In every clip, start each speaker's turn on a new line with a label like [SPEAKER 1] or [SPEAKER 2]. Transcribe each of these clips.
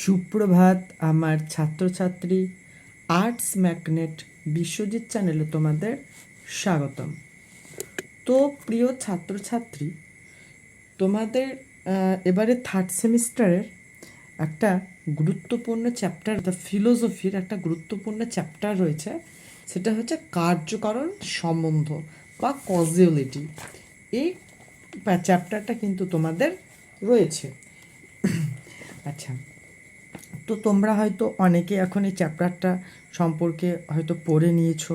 [SPEAKER 1] সুপ্রভাত, আমার ছাত্রছাত্রী, আর্টস ম্যাগনেট বিশ্বজিৎ চ্যানেলে তোমাদের স্বাগতম। তো, প্রিয় ছাত্রছাত্রী, তোমাদের এবারে থার্ড সেমিস্টারের একটা গুরুত্বপূর্ণ চ্যাপ্টার দ্য ফিলোসফির একটা গুরুত্বপূর্ণ চ্যাপ্টার রয়েছে। সেটা হচ্ছে কার্যকারণ সম্বন্ধ বা কজিউলিটি এই চ্যাপ্টারটা কিন্তু তোমাদের রয়েছে। আচ্ছা তো তোমরা হয়তো অনেকে এখন এই চ্যাপ্টারটা সম্পর্কে হয়তো পড়ে নিয়েছো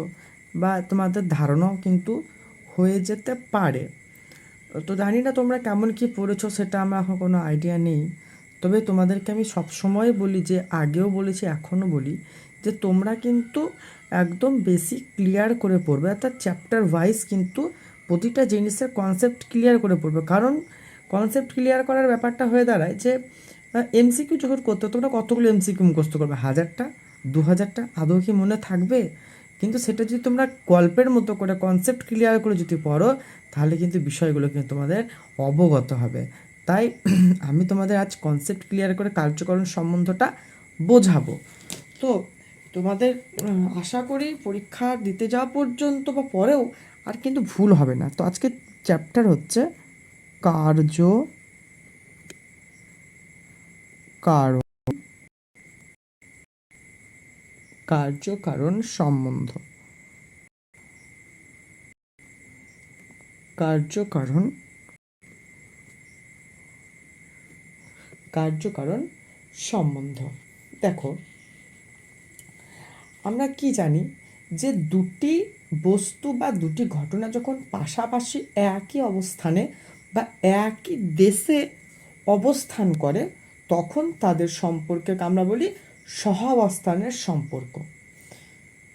[SPEAKER 1] বা তোমাদের ধারণাও কিন্তু হয়ে যেতে পারে। তো জানি না তোমরা কেমন কি পড়েছো, সেটা আমার এখন কোনো আইডিয়া নেই। তবে তোমাদেরকে আমি সবসময় বলি যে, আগেও বলেছি, এখনও বলি যে, তোমরা কিন্তু একদম বেশি ক্লিয়ার করে পড়বে। অর্থাৎ চ্যাপ্টার ওয়াইজ কিন্তু প্রতিটা জিনিসের কনসেপ্ট ক্লিয়ার করে পড়বে। কারণ কনসেপ্ট ক্লিয়ার করার ব্যাপারটা হয়ে দাঁড়ায় যে এমসিকিউ যখন করতে তোমরা কতগুলো এমসিকিউ মুখস্থ করবে? হাজারটা? দু হাজারটা আদৌ কি মনে থাকবে? কিন্তু সেটা যদি তোমরা গল্পের মতো করে কনসেপ্ট ক্লিয়ার করে যদি পড়ো, তাহলে কিন্তু বিষয়গুলো কিন্তু তোমাদের অবগত হবে। তাই আমি তোমাদের আজ কনসেপ্ট ক্লিয়ার করে কার্যকরণ সম্বন্ধটা বোঝাবো। তো তোমাদের আশা করি পরীক্ষা দিতে যাওয়া পর্যন্ত বা পরেও আর কিন্তু ভুল হবে না। তো আজকে চ্যাপ্টার হচ্ছে কার্য কারণ কার্যকারণ সম্বন্ধ। কার্যকারণ কার্যকারণ সম্বন্ধ। দেখো, আমরা কি জানি যে দুটি বস্তু বা দুটি ঘটনা যখন পাশাপাশি একই অবস্থানে বা একই দেশে অবস্থান করে তখন তাদের সম্পর্কে আমরা বলি সহাবস্থানের সম্পর্ক।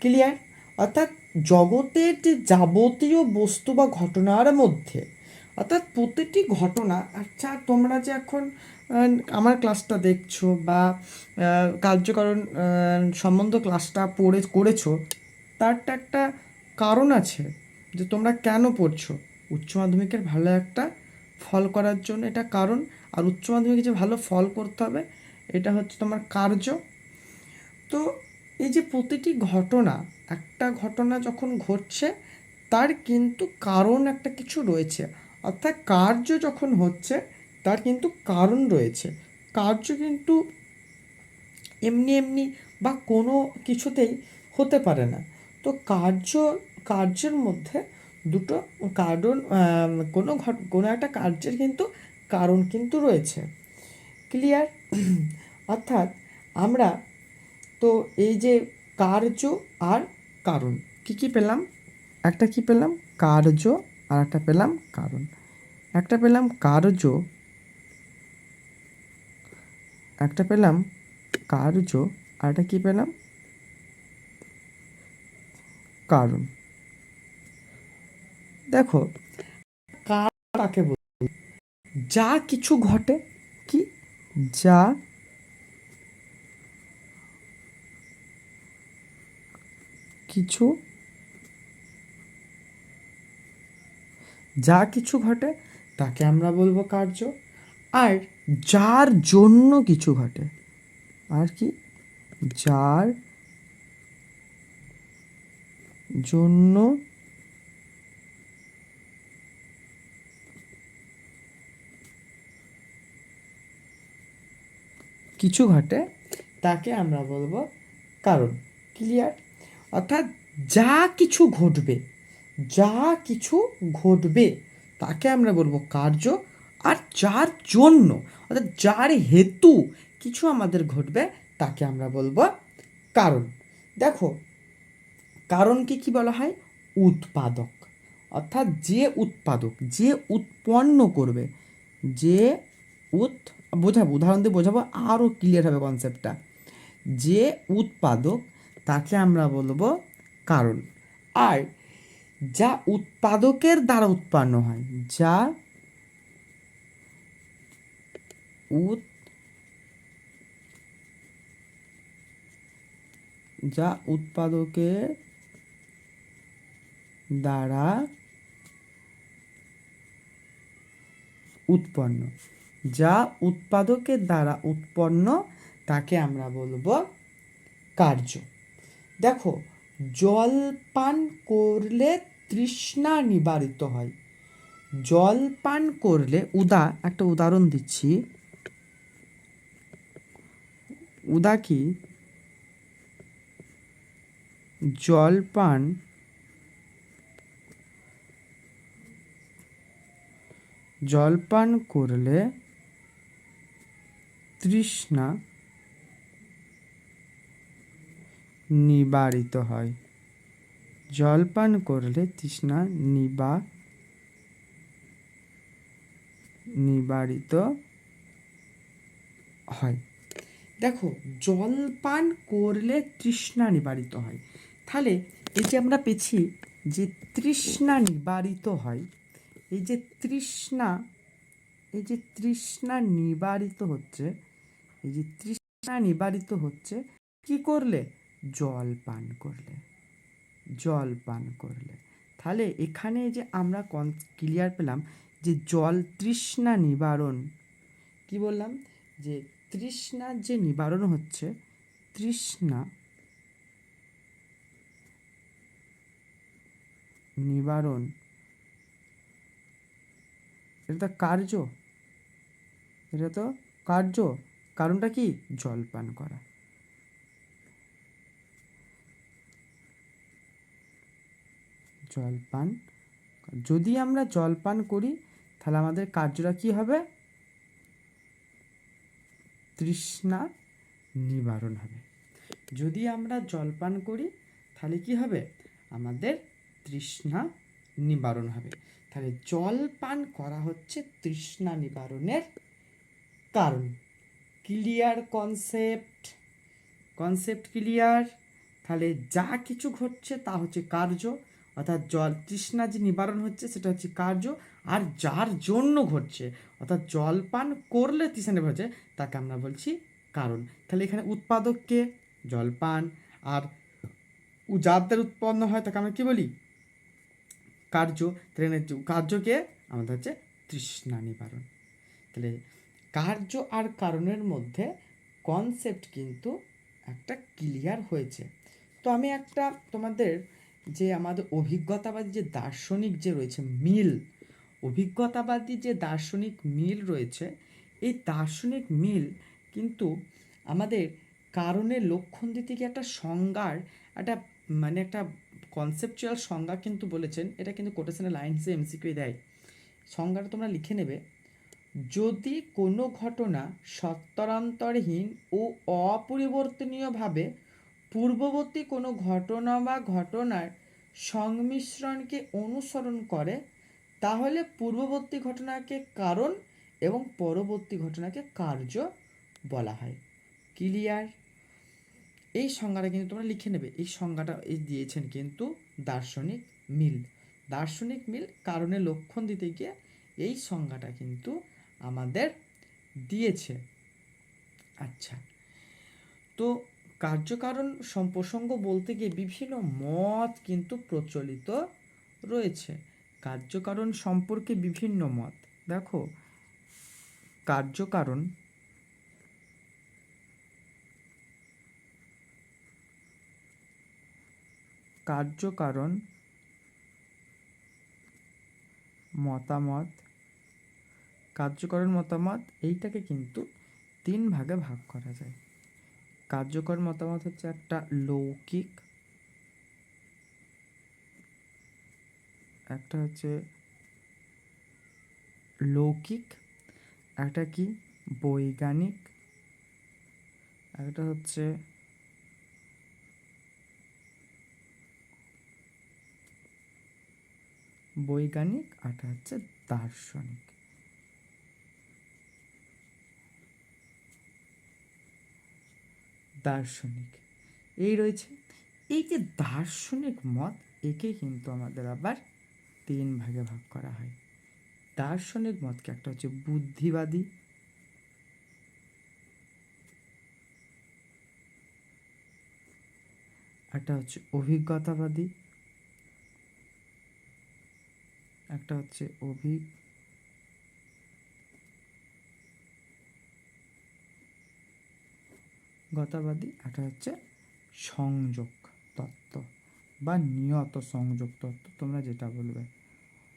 [SPEAKER 1] ক্লিয়ার অর্থাৎ জগতের যে যাবতীয় বস্তু বা ঘটনার মধ্যে, অর্থাৎ প্রতিটি ঘটনা আচ্ছা তোমরা যে এখন আমার ক্লাসটা দেখছ বা কার্যকরণ সম্বন্ধ ক্লাসটা পড়ে, করেছ তারটা একটা কারণ আছে যে তোমরা কেন পড়ছো? উচ্চ মাধ্যমিকের ভালো একটা ফল করার জন্য এটা কারণ। আর উচ্চ মাধ্যমিকে যে ভালো ফল করতে হবে, এটা হচ্ছে তোমার কার্য। তো এই যে প্রতিটি ঘটনা, একটা ঘটনা যখন ঘটছে, তার কিন্তু কারণ একটা কিছু রয়েছে। অর্থাৎ কার্য যখন হচ্ছে, তার কিন্তু কারণ রয়েছে। কার্য কিন্তু এমনি এমনি বা কোনো কিছুতেই হতে পারে না। তো কার্য, কার্যের মধ্যে দুটো কারণ কোনো ঘট, কোনো একটা কার্যের কিন্তু কারণ কিন্তু রয়েছে। ক্লিয়ার অর্থাৎ আমরা তো এই যে কার্য আর কারণ, কি কি পেলাম? একটা কি পেলাম? কার্য আর একটা পেলাম কারণ। একটা পেলাম কার্য, একটা পেলাম কার্য, আর একটা কি পেলাম? কারণ। দেখো কার যা কিছু ঘটে, কি? যা কিছু যা কিছু ঘটে, তাকে আমরা বলব কার্য। আর যার জন্য কিছু ঘটে, আর কি? যার জন্য কিছু ঘটে, তাকে আমরা বলব কারণ ক্লিয়ার অর্থাৎ যা কিছু ঘটবে, যা কিছু ঘটবে, তাকে আমরা বলব কার্য আর যার জন্য, অর্থাৎ যার হেতু কিছু আমাদের ঘটবে, তাকে আমরা বলব কারণ। দেখো, কারণকে কি বলা হয়? উৎপাদক। অর্থাৎ যে উৎপাদক, যে উৎপন্ন করবে, যে উৎ, বোঝাবো, উদাহরণ দিয়ে বোঝাবো আরও ক্লিয়ার হবে কনসেপ্টটা যে উৎপাদক, তাকে আমরা বলব কারণ। আর যা উৎপাদকের দ্বারা উৎপন্ন হয়, যা উৎ, যা উৎপাদকের দ্বারা উৎপন্ন। যা উৎপাদকের দ্বারা উৎপন্ন, তাকে আমরা বলব কার্য। দেখো জল পান করলে তৃষ্ণা নিবারিত হয়। জল পান করলে, উদা, একটা উদাহরণ দিচ্ছি। উদা কি? জল পান জল পান করলে তৃষ্ণা নিবারিত হয়। জল পান করলে তৃষ্ণা নিবা নিবারিত হয়। দেখো জল পান করলে তৃষ্ণা নিবারিত হয়। তাহলে এই যে আমরা পেয়েছি যে তৃষ্ণা নিবারিত হয়, এই যে তৃষ্ণা, এই যে তৃষ্ণা নিবারিত হচ্ছে এই যে তৃষ্ণা নিবারিত হচ্ছে, কি করলে? জল পান করলে। জল পান করলে। তাহলে এখানে যে আমরা কন ক্লিয়ার পেলাম যে জল তৃষ্ণা নিবারণ, কি বললাম? যে তৃষ্ণার যে নিবারণ হচ্ছে, তৃষ্ণা নিবারণ, এটা তো কার্য, এটা তো কার্য। কারণটা কি? জল পান করা। জল পান যদি আমরা জল পান করি, তাহলে আমাদের কার্যটা কি হবে? তৃষ্ণা নিবারণ হবে। যদি আমরা জল পান করি, তাহলে কি হবে? আমাদের তৃষ্ণা নিবারণ হবে। তাহলে জল পান করা হচ্ছে তৃষ্ণা নিবারণের কারণ। ক্লিয়ার কনসেপ্ট কনসেপ্ট ক্লিয়ার, তাহলে যা কিছু ঘটছে তা হচ্ছে কার্য, অর্থাৎ জল, তৃষ্ণা যে নিবারণ হচ্ছে সেটা হচ্ছে কার্য, আর যার জন্য ঘটছে, অর্থাৎ জল পান করলে তৃষ্ণা নিবারণ হচ্ছে, তাকে আমরা বলছি কারণ। তাহলে এখানে উৎপাদককে জলপান আর উ- যাদের উৎপন্ন হয় তাকে আমরা কি বলি? কার্য। তাহলে কার্যকে আমাদের হচ্ছে তৃষ্ণা নিবারণ। তাহলে কার্য আর কারণের মধ্যে কনসেপ্ট কিন্তু একটা ক্লিয়ার হয়েছে। তো আমি একটা তোমাদের যে আমাদের অভিজ্ঞতাবাদী যে দার্শনিক যে রয়েছে মিল, অভিজ্ঞতাবাদী যে দার্শনিক মিল রয়েছে, এই দার্শনিক মিল কিন্তু আমাদের কারণের লক্ষণ দিতে গিয়ে একটা সংজ্ঞার, একটা মানে একটা কনসেপচুয়াল সংজ্ঞা কিন্তু বলেছেন। এটা কিন্তু কোটেশনের লাইন হিসেবে এমসিকিউ দেয়। সংজ্ঞাটা তোমরা লিখে নেবে। যদি কোনো ঘটনা সত্তরান্তরহীন ও অপরিবর্তনীয়ভাবে পূর্ববর্তী কোনো ঘটনা বা ঘটনার সংমিশ্রণকে অনুসরণ করে, তাহলে পূর্ববর্তী ঘটনাকে কারণ এবং পরবর্তী ঘটনাকে কার্য বলা হয়। ক্লিয়ার? এই সংজ্ঞাটা কিন্তু তোমরা লিখে নেবে। এই সংজ্ঞাটা এই দিয়েছেন কিন্তু দার্শনিক মিল। দার্শনিক মিল কারণে লক্ষণ দিতে গিয়ে এই সংজ্ঞাটা কিন্তু আমাদের দিয়েছে। আচ্ছা। তো কার্যকারণ সম্প্রসঙ্গ বলতে গিয়ে বিভিন্ন মত কিন্তু প্রচলিত রয়েছে। কার্যকারণ সম্পর্কে বিভিন্ন মত। দেখো, কার্যকারণ কার্যকারণ মতামত কার্যকরণ মতামত, এইটাকে কিন্তু তিন ভাগে ভাগ করা যায়। কার্যকর মতামত হচ্ছে একটা লৌকিক, একটা হচ্ছে লৌকিক, একটা কি বৈজ্ঞানিক, একটা হচ্ছে বৈজ্ঞানিক একটা হচ্ছে দার্শনিক। দার্শনিক। এই রয়েছে, এই যে দার্শনিক মত একে কিন্তু আমাদের আবার তিন ভাগে ভাগ করা হয়। দার্শনিক মতকে একটা হচ্ছে বুদ্ধিবাদী। একটা হচ্ছে অভিজ্ঞতাবাদী। একটা হচ্ছে অভিক গতাবাদী একটা হচ্ছে সংযোগ তত্ত্ব বা নিয়ত সংযোগ তত্ত্ব, তোমরা যেটা বলবে।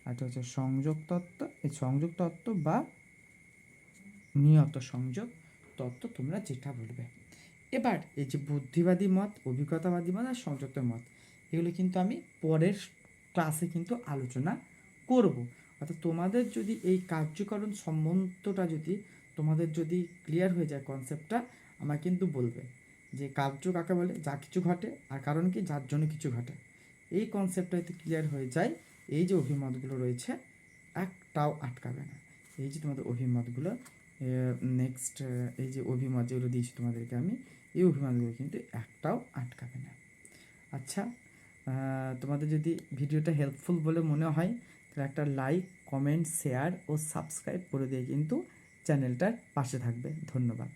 [SPEAKER 1] একটা হচ্ছে সংযোগ তত্ত্ব। এই সংযোগ তত্ত্ব বা নিয়ত সংযোগ তত্ত্ব তোমরা যেটা বলবে। এবার এই যে বুদ্ধিবাদী মত, অভিজ্ঞতাবাদী মত আর সংযুক্ত মত, এগুলো কিন্তু আমি পরের ক্লাসে কিন্তু আলোচনা করব। অর্থাৎ তোমাদের যদি এই কার্যকরণ সম্বন্ধটা যদি, তোমাদের যদি ক্লিয়ার হয়ে যায় কনসেপ্টটা আমার কিন্তু বলবে যে কার্য কাকে বলে, যা কিছু ঘটে আর কারণ কি, যার জন্য কিছু ঘটে। এই কনসেপ্টটা যদি ক্লিয়ার হয়ে যায়। এই যে অভিমতগুলো রয়েছে, একটাও আটকাবে না। এই যে তোমাদের অভিমতগুলো নেক্সট এই যে অভিমত যেগুলো দিয়েছি তোমাদেরকে আমি, এই অভিমতগুলো কিন্তু একটাও আটকাবে না। আচ্ছা তোমাদের যদি ভিডিওটা হেল্পফুল বলে মনে হয়, তাহলে একটা লাইক কমেন্ট শেয়ার ও সাবস্ক্রাইব করে দিয়ে কিন্তু চ্যানেলটার পাশে থাকবে। ধন্যবাদ।